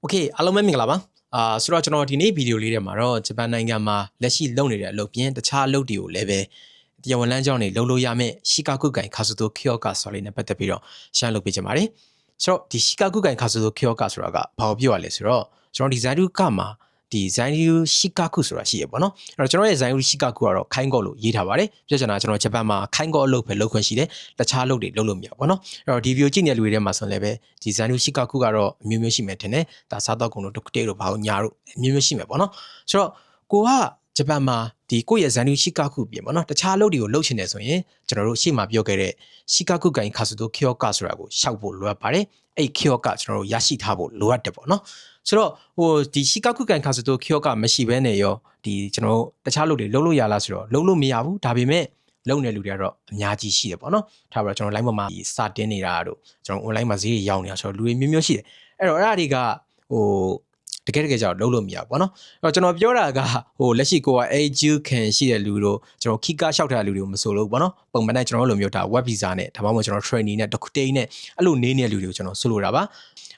โอเคအားလုံးပဲမင်္ဂလာပါအာဆိုတော့ကျွန်တော်ဒီနေ့ဗီဒီယိုလေးထဲမှာတော့ဂျပန်နိုင်ငံမှာလက်ရှိလုပ်နေတဲ့အလုပ်ပြင်တခြားအလုပ်တွေကိုလည်းပဲတရားဝင်လမ်းကြောင်းတွေလုပ်လို့ရမယ့်ရှီကာကုဂိုင်ခါဆူတိုခီယောကာဆိုလေးနဲ့ပတ်သက်ပြီးတော့ရှင်းလုပ်ပေးချင်ပါတယ်ဆိုတော့ဒီရှီကာကုဂိုင်ခါဆူတိုခီယောကာဆိုတာကဘာကိုပြောရလဲဆိုတော့ကျွန်တော်ဒီဇိုင်းဒူကမှာ ဒီဇိုင်းဒူရှီကာကုဆိုတာရှိရပေါ့နော်အဲ့တော့ကျွန်တော်ရဲ့ဇိုင်းဒူရှီကာကုကတော့ခိုင်းကော့လို့ရေးထားပါတယ်ပြောချင်တာကျွန်တော်ဂျပန်မှာခိုင်းကော့အလုပ်ပဲလုပ်ခွင့်ရှိတယ်တခြားအလုပ်တွေလုပ်လို့မရဘူးပေါ့နော်အဲ့တော့ဒီဗီဒီယိုကြည့်နေတဲ့လူတွေထဲမှာဆိုရင်လည်းပဲဒီဇိုင်းဒူရှီကာကုကတော့အမျိုးမျိုးရှိမယ်ထင်တယ်ဒါစားတော့ကုန်လို့ဒုက္တေတို့ဘာလို့ညာတို့အမျိုးမျိုးရှိမယ်ပေါ့နော်ဆိုတော့ကိုက ဂျပန်မှာဒီကိုယ့်ရဲ့ဇန်နူရှီကာကုပြင်ပေါ့နော်တခြားအလုပ်တွေကိုလုပ်ချင်တယ်ဆိုရင်ကျွန်တော်တို့ရှေ့မှာပြောခဲ့တဲ့ရှီကာကုဂိုင်ခါဆူတိုခီယောကာဆိုတာကိုရှောက်ဖို့လိုအပ်ပါတယ်အဲ့ခီယောကာကျွန်တော်တို့ရရှိထားဖို့လိုအပ်တယ်ပေါ့နော်ဆိုတော့ဟိုဒီရှီကာကုဂိုင်ခါဆူတိုခီယောကာမရှိဘဲနဲ့ရောဒီကျွန်တော်တို့တခြားလုပ်တွေလုပ်လို့ရလားဆိုတော့လုပ်လို့မရဘူးဒါပေမဲ့လုပ်နေလူတွေကတော့အများကြီးရှိတယ်ပေါ့နော်ထားပါတော့ကျွန်တော် line ပေါ်မှာဒီစတင်နေတာတို့ကျွန်တော် online မှာဈေးတွေရောက်နေတာဆိုတော့လူတွေမျိုးမျိုးရှိတယ်အဲ့တော့အဲ့ဒါတွေကဟို တကယ်တကယ်ကြောက်လုံးလို့မရဘူးပေါ့နော်အဲ့တော့ကျွန်တော်ပြောတာကဟိုလက်ရှိကိုက education ရှိတဲ့လူတို့ကျွန်တော် kika လျှောက်ထားတဲ့လူတွေကိုမဆိုလို့ပေါ့နော်ပုံမှန်နဲ့ကျွန်တော်တို့လိုမျိုးဒါ web visa နဲ့ဒါမှမဟုတ်ကျွန်တော် training နဲ့ document နဲ့အဲ့လိုနေနေတဲ့လူတွေကိုကျွန်တော်ဆိုလိုတာပါ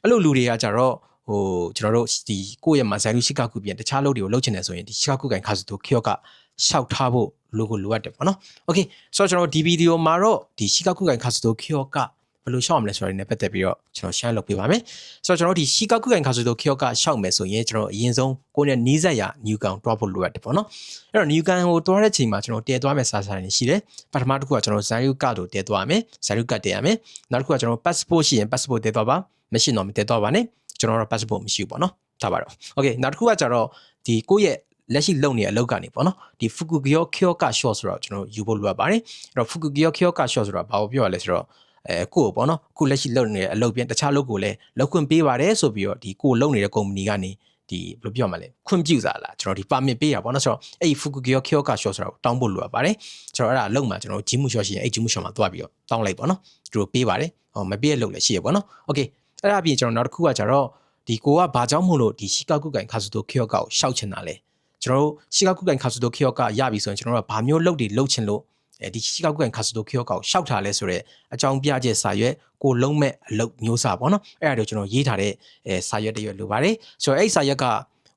အဲ့လိုလူတွေကကြတော့ဟိုကျွန်တော်တို့ဒီကိုယ့်ရဲ့မှာဇိုင်းလူရှိကကုပြန်တခြားလုပ်တွေကိုလုပ်ချင်တယ်ဆိုရင်ဒီရှိကကုကန်ခါစုတို့ခရော့ကရှောက်ထားဖို့လိုကိုလိုအပ်တယ်ပေါ့နော်။ Okay ဆိုတော့ကျွန်တော်ဒီဗီဒီယိုမှာတော့ဒီရှိကကုကန်ခါစုတို့ခရော့က ဘယ်လိုရှောက်မလဲဆိုတာနဲ့ပတ်သက်ပြီးတော့ကျွန်တော် share လုပ်ပေးပါမယ်။ဆိုတော့ကျွန်တော်ဒီရှိကကုကန်ခါစုတို့ခရော့ကရှောက်မယ်ဆိုရင်ကျွန်တော်အရင်ဆုံးကိုယ့်နဲ့နီးစပ်ရာ new ကောင်တွားဖို့လိုအပ်တယ်ပေါ့နော်။အဲ့တော့ new ကောင်ကိုတွားတဲ့ချိန်မှာကျွန်တော်တည်သွားမယ်စာစာတွေရှိတယ်။ပထမတစ်ခုကကျွန်တော် Zaru card ကိုတည်သွားမယ်။ Zaru card တည်ရမယ်။နောက်တစ်ခုကကျွန်တော် passport ရှိရင် passport တည်သွားပါ။မရှိတော့မတည်သွားပါနဲ့။ကျွန်တော်တော့ passport မရှိဘူးပေါ့နော်။ထားပါတော့။ Okay နောက်တစ်ခုကကြတော့ဒီကိုယ့်ရဲ့လက်ရှိလုပ်နေတဲ့အလုပ်ကနေပေါ့နော်ဒီ Fukugyo Kyoka short ဆိုတော့ကျွန်တော်ယူဖို့လိုအပ်ပါတယ်အဲ့တော့ Fukugyo Kyoka short ဆိုတာဘာကိုပြောရလဲဆိုတော့ အဲကိုယ့်ကိုပေါ့နော်အခုလက်ရှိလုပ်နေတဲ့အလုပ်ပြန်တခြားလုပ်ကိုလည်းလုပ်ခွင့်ပေးပါတယ်ဆိုပြီးတော့ဒီကိုယ်လုပ်နေတဲ့ကုမ္ပဏီကနေဒီဘယ်လိုပြောရမလဲခွင့်ပြုစားလားကျွန်တော်ဒီ permit ပေးရပါတော့ဆိုတော့အဲ့ဒီ Fukugyo Kyoka short ဆိုတာကိုတောင်းဖို့လိုအပ်ပါတယ်ကျွန်တော်အဲ့ဒါအလုပ်မှာကျွန်တော်ဂျီမူ short ရှိရင်အဲ့ဂျီမူ short မှာသွားပြီးတော့တောင်းလိုက်ပေါ့နော်သူတို့ပေးပါတယ်ဟောမပေးရလုပ်လည်းရှိရပေါ့နော် okay အဲ့ဒါအပြင်ကျွန်တော်နောက်တစ်ခုကကြတော့ဒီကိုကဘာကြောင့်မို့လို့ဒီရှီကာကုကန်ခါဆူတိုခီယောကာကိုရှောက်ချင်တာလဲကျွန်တော်တို့ရှီကာကုကန်ခါဆူတိုခီယောကာရပြီဆိုရင်ကျွန်တော်တို့ကဘာမျိုးလုပ်တွေလုပ်ချင်လို့ အဲဒီရှီကာကုကန်ခါဆူတိုခီယောကာကိုရှောက်ထားလဲဆိုတော့အကြောင်းပြချက်စာရွက်ကိုလုံးမဲ့အလုပ်မျိုးစာပေါ့နော်အဲ့ဒါတို့ကျွန်တော်ရေးထားတဲ့အဲစာရွက်တစ်ရွက်လိုပါတယ်ဆိုတော့အဲ့စာရွက်က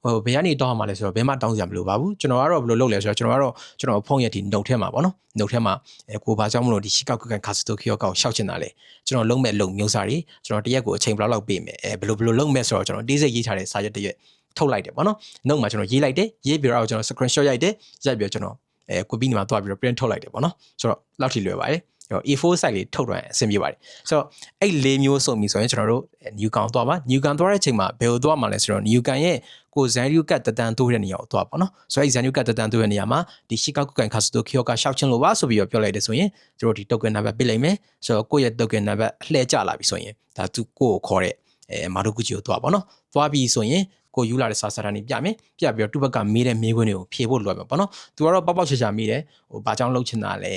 ဟိုဘယ်ကနေတောင်းရမှာလဲဆိုတော့ဘယ်မှတောင်းစရာမလိုပါဘူးကျွန်တော်ကတော့ဘယ်လိုလုပ်လဲဆိုတော့ကျွန်တော်ကတော့ကျွန်တော်ဖုန်းရဲ့ဒီ note ထဲမှာပေါ့နော် note ထဲမှာအဲကိုဘာကြောင့်မလို့ဒီရှီကောက်ကန်ခါစတိုခီယောကောက်ရှောက်ချင်တာလဲကျွန်တော်လုံးမဲ့လုံမျိုးစားတွေကျွန်တော်တရက်ကိုအချိန်ဘယ်လောက်လောက်ပေးမယ်အဲဘယ်လိုဘယ်လိုလုပ်မယ်ဆိုတော့ကျွန်တော်တေးစိတ်ရေးထားတဲ့စာရွက်တစ်ရွက်ထုတ်လိုက်တယ်ပေါ့နော် note မှာကျွန်တော်ရေးလိုက်တယ်ရေးပြီးတော့ကျွန်တော် screenshot ရိုက်တယ်ရိုက်ပြီးတော့ကျွန်တော် အဲ copy နေမှာတွားပြီးတော့ print ထုတ်လိုက်တယ်ပေါ့နော်ဆိုတော့လောက်ထိလွယ်ပါတယ်အဲ့တော့ A4 size လေးထုတ်တော့အဆင်ပြေပါတယ်ဆိုတော့အဲ့လေးမျိုးစုံပြီဆိုရင်ကျွန်တော်တို့ new ကောင်သွားပါ new ကောင်သွားတဲ့အချိန်မှာဘယ်လိုသွားမှာလဲဆိုတော့ new ကန်ရဲ့ကိုဇန်ယူကတ်တတန်တိုးတဲ့နေရာကိုသွားပါတော့ဆိုတော့အဲ့ဇန်ယူကတ်တတန်တိုးတဲ့နေရာမှာဒီရှီကာကုကန်ခါစတိုခီယောကရှောက်ချင်းလို့ပါဆိုပြီးတော့ပြောလိုက်တယ်ဆိုရင်တို့ဒီ token number ပေးလိုက်မယ်ဆိုတော့ကိုယ့်ရဲ့ token number လှည့်ကျလာပြီဆိုရင်ဒါသူကိုယ့်ကိုခေါ်တဲ့အဲမာဒိုကူချီကိုသွားပါတော့သွားပြီဆိုရင် ကိုယူလာတဲ့စာစာတန်းတွေပြမယ်ပြပြီးတော့သူ့ဘက်ကမေးတဲ့မေးခွန်းတွေကိုဖြေဖို့လိုရမှာပေါ့နော်သူကတော့ပေါက်ပေါက်ချာချာမေးတယ်ဟိုဘာကြောင့်လှုပ်ချင်တာလဲ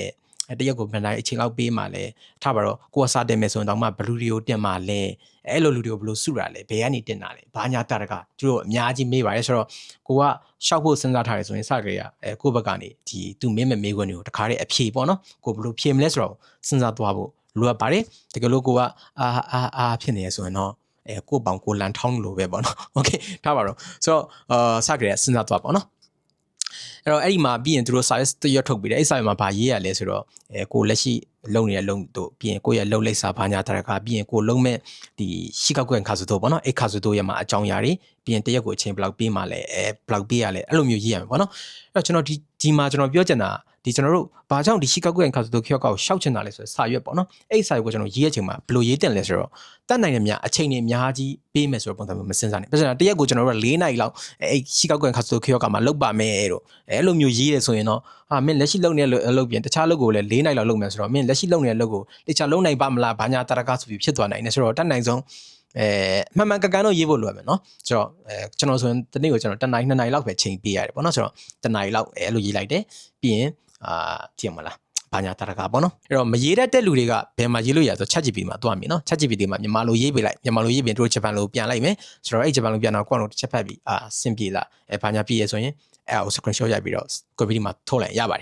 အဲတရက်ကိုဘယ်တိုင်းအချိန်လောက်ပေးမှလဲထားပါတော့ကိုကစားတင်မယ်ဆိုရင်တော့မှဘလူးတွေကိုတင်မှလဲအဲ့လိုလူတွေကိုဘယ်လိုစုတာလဲဘယ်ကနေတင်တာလဲဘာညာတာတကသူတို့အများကြီးမေးပါတယ်ဆိုတော့ကိုကရှောက်ဖို့စဉ်းစားထားတယ်ဆိုရင်စကြရအဲကိုဘက်ကနေဒီသူမင်းမဲ့မေးခွန်းတွေကိုတခါတည်းအဖြေပေါ့နော်ကိုဘယ်လိုဖြေမလဲဆိုတော့စဉ်းစားသွားဖို့လိုအပ်ပါတယ်တကယ်လို့ကိုကအာအာအာဖြစ်နေရဆိုရင်တော့ အဲကိုပောင်ကိုလန်ထောင်းလို့ပဲပေါ့နော်โอเคထားပါတော့ဆိုတော့အာစကြရစဉ်းစားသွားပေါ့နော်အဲ့တော့အဲ့ဒီမှာပြီးရင်သူတို့ service တရွတ်ထုတ်ပြီးတယ်အဲ့ service မှာဗာရေးရလဲဆိုတော့အဲကိုလက်ရှိလုံနေတဲ့လုံတို့ပြီးရင်ကိုရဲ့လုံလိုက်စာဘာညာတရခါပြီးရင်ကိုလုံမဲ့ဒီရှီကောက်ကွန်ခါစုတို့ပေါ့နော်အဲ့ခါစုတို့ရဲ့မှာအကြောင်းအရာတွေပြီးရင်တရက်ကိုအချိန်ဘယ်လောက်ပေးမှလဲအဲဘယ်လောက်ပေးရလဲအဲ့လိုမျိုးရေးရမှာပေါ့နော်အဲ့တော့ကျွန်တော်ဒီဒီမှာကျွန်တော်ပြောချင်တာ ဒီကျွန်တော်တို့ဘာကြောင့်ဒီရှီကောက်ကွန်ခါစုတို့ခေတ်ကောက်ရှောက်ချင်တာလဲဆိုတော့စာရွက်ပေါ့နော်အဲ့စာရွက်ကိုကျွန်တော်ရေးရချိန်မှာဘယ်လိုရေးတင်လဲဆိုတော့တတ်နိုင်တဲ့များအချိန်တွေအများကြီးပေးမယ်ဆိုတော့ပုံစံမျိုးမစင်စားနဲ့ပြဿနာတရက်ကိုကျွန်တော်တို့က၄နိုင်လောက်အဲ့ရှီကောက်ကွန်ခါစုတို့ခေတ်ကောက်မှာလောက်ပါမယ်တို့အဲ့လိုမျိုးရေးရဆိုရင်တော့ဟာမင်းလက်ရှိလုပ်နေတဲ့အလုပ်ပြင်တခြားလုပ်ကိုလည်း၄နိုင်လောက်လုပ်မယ်ဆိုတော့မင်းလက်ရှိလုပ်နေတဲ့လုပ်ကိုတခြားလုံးနိုင်ပါမလားဘာညာတရကားဆိုပြီးဖြစ်သွားနိုင်တယ်ဆိုတော့တတ်နိုင်ဆုံးအဲမှန်မှန်ကန်ကန်တော့ရေးဖို့လိုရမယ်နော်ဆိုတော့အဲကျွန်တော်ဆိုရင်တနေ့ကိုကျွန်တော်တနိုင်နှစ်နိုင်လောက်ပဲချိန်ပေးရတယ်ပေါ့နော်ဆိုတော့တနိုင်လောက်အဲအဲ့လိုရေးလိုက်တယ်ပြီးရင် အာကြည့်မလားဘာညာတရကားပေါ့နော်အဲ့တော့မရေးတတ်တဲ့လူတွေကဘယ်မှာရေးလို့ရဆို ChatGPT မှာတွားမြင်နော် ChatGPT မှာမြန်မာလိုရေးပေးလိုက်မြန်မာလိုရေးပြင်တို့ဂျပန်လိုပြန်လိုက်မယ်ဆိုတော့အဲ့ဂျပန်လိုပြန်တော့ကိုယ့်လိုတစ်ချက်ဖတ်ပြီးအာစင်ပြေလာအဲဘာညာပြည့်ရဆိုရင်အဲ့ဟို screenshot ရိုက်ပြီးတော့ copy မှာထုတ်လိုက်ရပါတ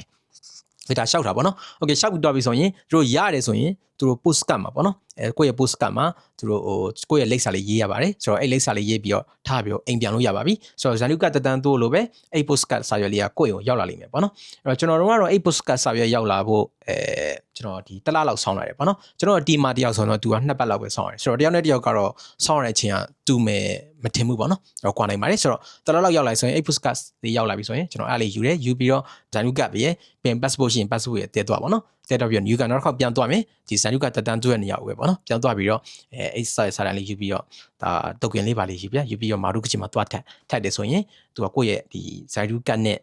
ယ်ဒါရှောက်တာပေါ့နော်။ Okay ရှောက်ပြီးတော့ပြီဆိုရင်တို့ရတယ်ဆိုရင်သူတို့ post card မှာပေါ့နော်အဲကိုယ့်ရဲ့ post card မှာသူတို့ဟိုကိုယ့်ရဲ့လိပ်စာလေးရေးရပါတယ်ဆိုတော့အဲ့လိပ်စာလေးရေးပြီးတော့ထားပြီးတော့အိမ်ပြန်လို့ရပါပြီဆိုတော့ဇန်နုကတတန်းတို့လိုပဲအဲ့ post card စာရွက်လေးကကိုယ့်ရုံရောက်လာလိမ့်မယ်ပေါ့နော်အဲ့တော့ကျွန်တော်တို့ကတော့အဲ့ post card စာရွက်ရောက်လာဖို့အဲကျွန်တော်ဒီတစ်လလောက်ဆောင်းလာတယ်ပေါ့နော်ကျွန်တော်ဒီမှာတယောက်ဆိုတော့သူကနှစ်ပတ်လောက်ပဲဆောင်းရတယ်ဆိုတော့တယောက်နဲ့တယောက်ကတော့ဆောင်းရတဲ့အချိန်ကတူမယ်မထင်ဘူးပေါ့နော်အဲ့တော့ကွာနိုင်ပါတယ်ဆိုတော့တစ်လလောက်ရောက်လာဆိုရင်အဲ့ post card လေးရောက်လာပြီဆိုရင်ကျွန်တော်အဲ့လေးယူတယ်ယူပြီးတော့ဇန်နုကပဲပြင် passport ရှိရင် passport ရဲ့တည့်သွားပါတော့တက်တော့ပြီးတော့ new ကနောက်တစ်ခါပြန်သွားမယ်ဒီဇန်နုကတက်တန်းတွဲနေရအောင်ပဲပေါ့နော်ပြန်သွားပြီးတော့အဲအဲ့စာစာတန်းလေးယူပြီးတော့ဒါတုတ်ကင်လေးပါလေးယူပြယူပြီးတော့မာရုကချင်မှာသွားထက်ထက်တယ်ဆိုရင်သူကကိုယ့်ရဲ့ဒီဇိုင်ဒူကတ်နဲ့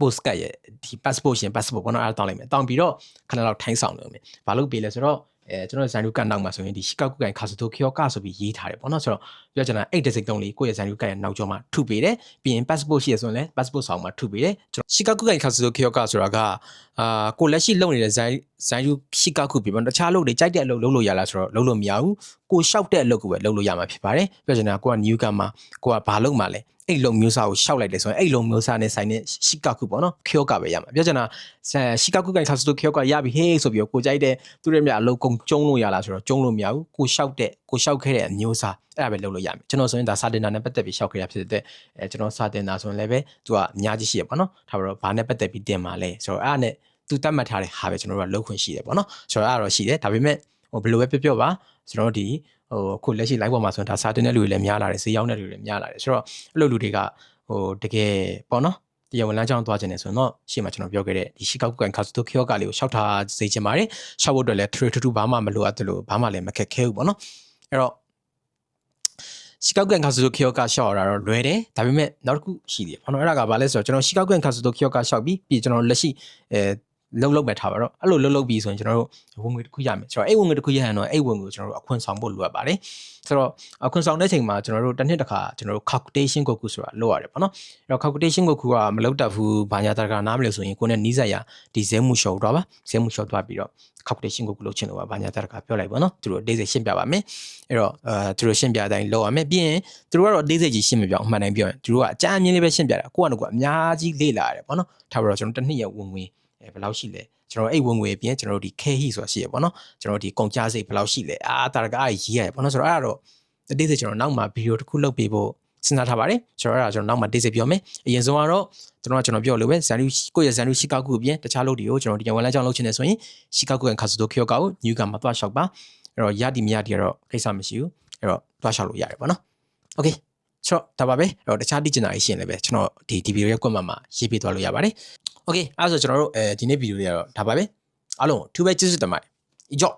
post ကတ်ရဲ့ဒီ passport ရှင် passport ပေါ့နော်အဲ့ဒါတောင်းလိုက်မယ်တောင်းပြီးတော့ခဏလောက်ထိုင်းဆောင်လို့မယ်ဘာလို့ပေးလဲဆိုတော့ အဲကျွန်တော်ဇန်ဒူကတ်နောက်မှာဆိုရင်ဒီရှီကာကူကန်ခါစတိုခီယိုကာဆိုပြီးရေးထားတယ်ပေါ့နော်ဆိုတော့ပြောချင်တာအဲ့ဒီစိတ်တုံးလေးကိုယ့်ရဲ့ဇန်ဒူကတ်ရဲ့နောက်ကျောမှာထုပေးတယ်ပြီးရင် passport ရှိရဆိုရင်လည်း passport ဆောင်မှာထုပေးတယ်ကျွန်တော်ရှီကာကူကန်ခါစတိုခီယိုကာဆိုတာကအာကိုလက်ရှိလုပ်နေတဲ့ဇန်ဇန်ယူရှီကာကူပြီးပေါ့တခြားလုပ်တွေကြိုက်တဲ့အလုပ်လုပ်လို့ရလားဆိုတော့လုပ်လို့မရဘူးကိုရှောက်တဲ့အလုပ်ကိုပဲလုပ်လို့ရမှာဖြစ်ပါတယ်ပြောချင်တာကိုက new ကမှာကိုကဘာလုပ်မှာလဲ အဲ့လုံမျိုးစားကိုရှောက်လိုက်တယ်ဆိုရင်အဲ့လုံမျိုးစားနဲ့ဆိုင်တဲ့ရှီကာကူပေါ့နော်ခီယိုကာပဲရမှာပြောချင်တာရှီကာကူကန်ခါစတိုခီယိုကာရပြီဟေးဆိုပြီးတော့ကိုကြိုက်တဲ့သူတွေမြအလုပ်ကုန်ကျုံလို့ရလားဆိုတော့ကျုံလို့မရဘူးကိုရှောက်တဲ့ကိုရှောက်ခဲ့တဲ့အမျိုးစားအဲ့ဒါပဲလုပ်လို့ရမယ်ကျွန်တော်ဆိုရင်ဒါစာတင်တာနဲ့ပတ်သက်ပြီးရှောက်ခဲ့ရဖြစ်တဲ့အဲကျွန်တော်စာတင်တာဆိုရင်လည်းပဲသူကအများကြီးရှိရပေါ့နော်ဒါပေတော့ဘာနဲ့ပတ်သက်ပြီးတင်มาလဲဆိုတော့အဲ့ဒါနဲ့သူတတ်မှတ်ထားတဲ့ဟာပဲကျွန်တော်တို့ကလုပ်ခွင့်ရှိတယ်ပေါ့နော်ဆိုတော့အဲ့ဒါတော့ရှိတယ်ဒါပေမဲ့ဟိုဘယ်လိုပဲပြောပြောပါကျွန်တော်တို့ဒီ ဟိုအခုလက်ရှိ live ပေါ်မှာဆိုရင်ဒါစာတင်တဲ့လူတွေလည်းများလာတယ်ဈေးရောက်တဲ့လူတွေလည်းများလာတယ်ဆိုတော့အဲ့လိုလူတွေကဟိုတကယ်ပေါ့နော်တရားဝင်လမ်းကြောင်းသွားခြင်းနေဆိုတော့ရှေ့မှာကျွန်တော်ပြောခဲ့တဲ့ဒီရှီကာကူကန်ကာစတိုခီယောကာလေးကိုရှောက်ထားစေချင်ပါတယ်ရှောက်ဖို့အတွက်လည်းထရထူဘာမှမလိုအပ်တယ်လို့ဘာမှလည်းမခက်ခဲဘူးပေါ့နော်အဲ့တော့ရှီကာဂန်ကာစတိုခီယောကာရှော့ရတာတော့လွယ်တယ်ဒါပေမဲ့နောက်တစ်ခုရှိသေးတယ်ဘာလို့အဲ့ဒါကဘာလဲဆိုတော့ကျွန်တော်ရှီကာဂန်ကာစတိုခီယောကာရှော့ပြီးပြီးကျွန်တော်လက်ရှိအဲ လုံးလုံးပဲထားပါတော့အဲ့လိုလုံးလုံးပြီးဆိုရင်ကျွန်တော်တို့ဝင်ငွေတစ်ခုရမယ်ဆိုတော့အဲ့ဝင်ငွေတစ်ခုရရင်တော့အဲ့ဝင်ငွေကိုကျွန်တော်တို့အခွင့်ဆောင်ဖို့လိုအပ်ပါတယ်ဆိုတော့အခွင့်ဆောင်တဲ့ချိန်မှာကျွန်တော်တို့တစ်နှစ်တစ်ခါကျွန်တော်တို့ calculation ကိုခုဆိုတာလုပ်ရတယ်ပေါ့နော်အဲ့တော့ calculation ကိုခုကမလုပ်တတ်ဘူးဘာညာတကနားမလို့ဆိုရင်ကိုယ်နဲ့နီးစပ်ရဒီဇဲမှုရှော့တော့ပါဇဲမှုရှော့သွားပြီးတော့ calculation ကိုခုလုပ်ချင်လို့ပါဘာညာတကပြောလိုက်ပေါ့နော်သူတို့အသေးစိတ်ရှင်းပြပါမယ်အဲ့တော့အဲသူတို့ရှင်းပြတဲ့အတိုင်းလုပ်ရမယ်ပြီးရင်သူတို့ကတော့အသေးစိတ်ကြီးရှင်းမပြအောင်အမှန်တိုင်းပြောရင်သူတို့ကအကြမ်းမြင်လေးပဲရှင်းပြတာကိုကကတော့အများကြီးလေ့လာရတယ်ပေါ့နော်ထားပြီးတော့ကျွန်တော်တစ်နှစ်ရဲ့ဝင်ဝင် အဲဘယ်လောက်ရှိလဲကျွန်တော်အဲ့ဝင်ငွေပြင်ကျွန်တော်တို့ဒီခဲဟီဆိုတာရှိရပေါ့နော်ကျွန်တော်ဒီကုန်ကြစိတ်ဘယ်လောက်ရှိလဲအာတာကအားရေးရတယ်ပေါ့နော်ဆိုတော့အဲ့ဒါတော့အသေးစိတ်ကျွန်တော်နောက်မှာဗီဒီယိုတစ်ခုလုပ်ပေးဖို့စဉ်းစားထားပါတယ်ကျွန်တော်အဲ့ဒါကျွန်တော်နောက်မှာတိတ်စိတ်ပြောမယ်အရင်ဆုံးကတော့ကျွန်တော်ကကျွန်တော်ပြောလို့ပဲဇန်နူကိုယ့်ရဲ့ဇန်နူရှီကာကူအပြင်တခြားလုပ်တွေကိုကျွန်တော်ဒီရန်ဝမ်လန်းကြောင်းလုပ်ချင်တယ်ဆိုရင်ရှီကာကူကန်ခါစတိုခီယိုကာကိုညူကမှာသွားလျှောက်ပါအဲ့တော့ရဒီမရဒီကတော့ကိစ္စမရှိဘူးအဲ့တော့သွားလျှောက်လို့ရတယ်ပေါ့နော်โอเคဆိုတော့ဒါပါပဲအဲ့တော့တခြားတိကျနာရေးရှင်လည်းပဲကျွန်တော်ဒီဒီဗီဒီယိုရဲ့ကွက်မှာရေးပေးသွားလို့ရပါတယ် โอเคအဲ့ဒါဆိုကျွန်တော်တို့အဲဒီနေ့ဗီဒီယိုလေးကတော့ဒါပါပဲအားလုံးထူးပဲကျေးဇူးတင်ပါတယ် ကြော့